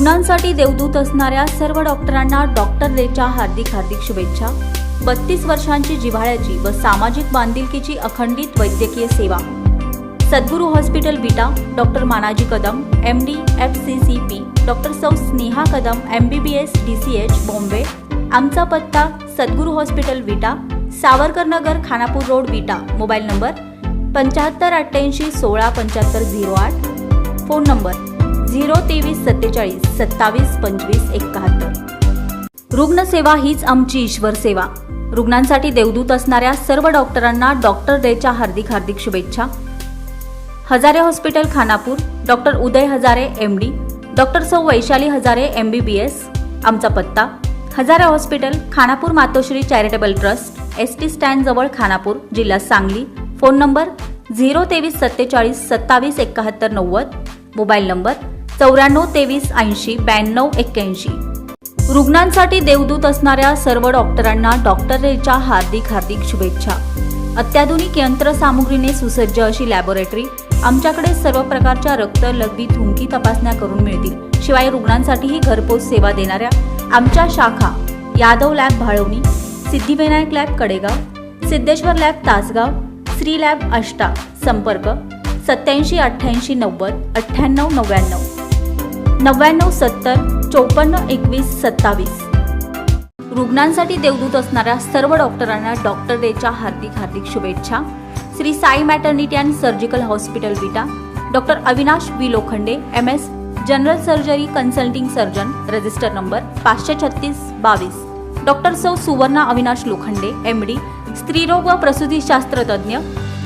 रुग्णांसाठी देवदूत असणाऱ्या सर्व डॉक्टरांना डॉक्टर डेच्या हार्दिक हार्दिक शुभेच्छा. बत्तीस वर्षांची जिव्हाळ्याची व सामाजिक बांधिलकीची अखंडित वैद्यकीय सेवा. Sadguru hospital Vita doctor Manaji Kadam M D F C C P doctor सौ Sneha Kadam M B B S D C H Bombay. आमचा पत्ता Sadguru hospital Vita Savarkar Nagar Khanapur road Vita mobile number पंच्याहत्तर अठ्ठ्याऐंशी सोळा पंच्याहत्तर zero आठ. Phone number zero तेवीस सत्तेचाळीस सत्तावीस पंचवीस एकाहत्तर. रुग्णसेवा हीच आमची ईश्वर सेवा. रुग्णांसाठी देवदूत असणाऱ्या सर्व डॉक्टरांना डॉक्टर डेच्या हार्दिक हार्दिक शुभेच्छा. Hazare hospital Khanapur. Doctor Uday Hazare M D. Doctor सौ Vaishali Hazare M B B S. आमचा पत्ता Hazare hospital Khanapur Matoshri charitable trust S T स्टँडजवळ Khanapur जिल्हा सांगली. फोन नंबर झिरो तेवीस सत्तेचाळीस सत्तावीस एकाहत्तर नव्वद. मोबाईल नंबर चौऱ्याण्णव तेवीस ऐंशी ब्याण्णव एक्क्याऐंशी. रुग्णांसाठी देवदूत असणाऱ्या सर्व डॉक्टरांना डॉक्टर रेच्या हार्दिक हार्दिक शुभेच्छा. अत्याधुनिक यंत्रसामुग्रीने सुसज्ज अशी लॅबोरेटरी. आमच्याकडे सर्व प्रकारच्या रक्त लघवी थुंकी तपासण्या करून मिळतील. शिवाय रुग्णांसाठीही घरपोच सेवा देणाऱ्या आमच्या शाखा Yadav lab Bhalwani Siddhivinayak lab Kadegaon Siddheshwar lab Tasgaon Shri lab Ashta संपर्क सत्याऐंशी अठ्ठ्याऐंशी नव्वद अठ्ठ्याण्णव नव्याण्णव. नव्याण्णव सत्तर चोपन्न एकवीस सत्तावीस. रुग्णांसाठी देवदूत असणाऱ्या सर्व डॉक्टरांना डॉक्टर डेच्या हार्दिक हार्दिक शुभेच्छा. Shri Sai maternity and surgical hospital Vita. Doctor Avinash B Lokhande M S general surgery consulting surgeon register number पाचशे छत्तीस बावीस. डॉक्टर सौ सुवर्णा अविनाश लोखंडे एम डी स्त्रीरोग व प्रसूतीशास्त्रतज्ञ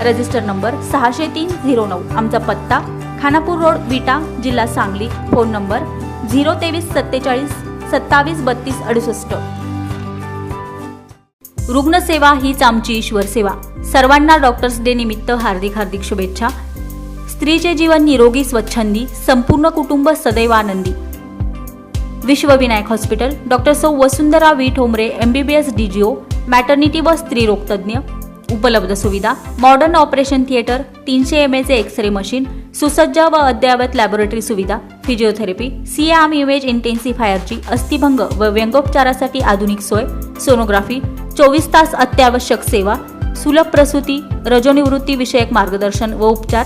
रजिस्टर नंबर सहाशे तीन झिरो नऊ. आमचा पत्ता खानापूर रोड विटा जिल्हा सांगली. फोन नंबर झिरो तेवीस सत्तेचाळीस सत्तावीस बत्तीस अडुसष्ट. रुग्णसेवा हीच आमची ईश्वर सेवा. सर्वांना डॉक्टर्स डे निमित्त हार्दिक हार्दिक शुभेच्छा. स्त्रीचे जीवन निरोगी स्वच्छंदी संपूर्ण कुटुंब सदैव आनंदी विश्वविनायक हॉस्पिटल डॉक्टर सौ Vasundhara V. Thombare MBBS DGO maternity व स्त्रीरोगतज्ञ उपलब्ध सुविधा मॉडर्न ऑपरेशन थिएटर तीनशे M A X ray machine सुसज्ज व अद्ययावत लॅबोरेटरी सुविधा फिजिओथेरपी सी इमेज इंटेन्सिफायरची अस्थिभंग व व्यंगोपचारासाठी आधुनिक सोय सोनोग्राफी चोवीस तास अत्यावश्यक सेवा सुलभ प्रसूती रजोनिवृत्ती विषयक मार्गदर्शन व उपचार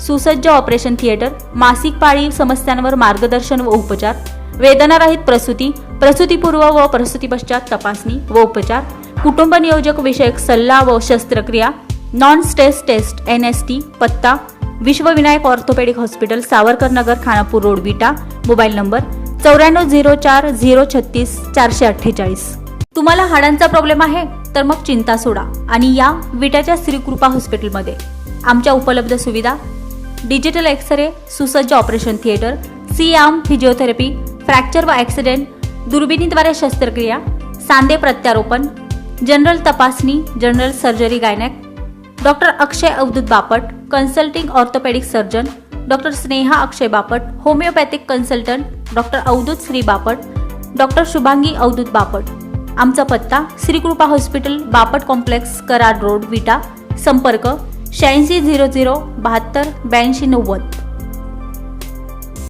सुसज्ज ऑपरेशन थिएटर मासिक पाळी समस्यांवर मार्गदर्शन व उपचार वेदनारहित प्रसूती प्रसूतीपूर्व व प्रसूतीपश्चात तपासणी व उपचार कुटुंब नियोजक विषयक सल्ला व शस्त्रक्रिया non stress test N S T पत्ता Vishwavinayak orthopaedic hospital Savarkar Nagar Khanapur road Vita mobile number चौऱ्याण्णव झिरो चार झिरो छत्तीस चारशे अठ्ठेचाळीस. तुम्हाला हाडांचा प्रॉब्लेम आहे तर मग चिंता सोडा. आणि या विटाच्या श्रीकृपा हॉस्पिटलमध्ये. आमच्या उपलब्ध सुविधा. डिजिटल एक्स रे सुसज्ज operation theatre C arm physiotherapy fracture व ॲक्सिडेंट दुर्बिणीद्वारे शस्त्रक्रिया सांधे प्रत्यारोपण जनरल तपासणी general surgery gynaec doctor Akshay Avdhoot Bapat consulting orthopaedic surgeon doctor Sneha Akshay Bapat homeopathic consultant doctor Avdhoot Shri Bapat doctor Shubhangi Avdhoot Bapat आमचा पत्ता Shrikrupa hospital Bapat complex Karad road Vita. संपर्क शहाऐंशी zero zero बहात्तर ब्याऐंशी नव्वद.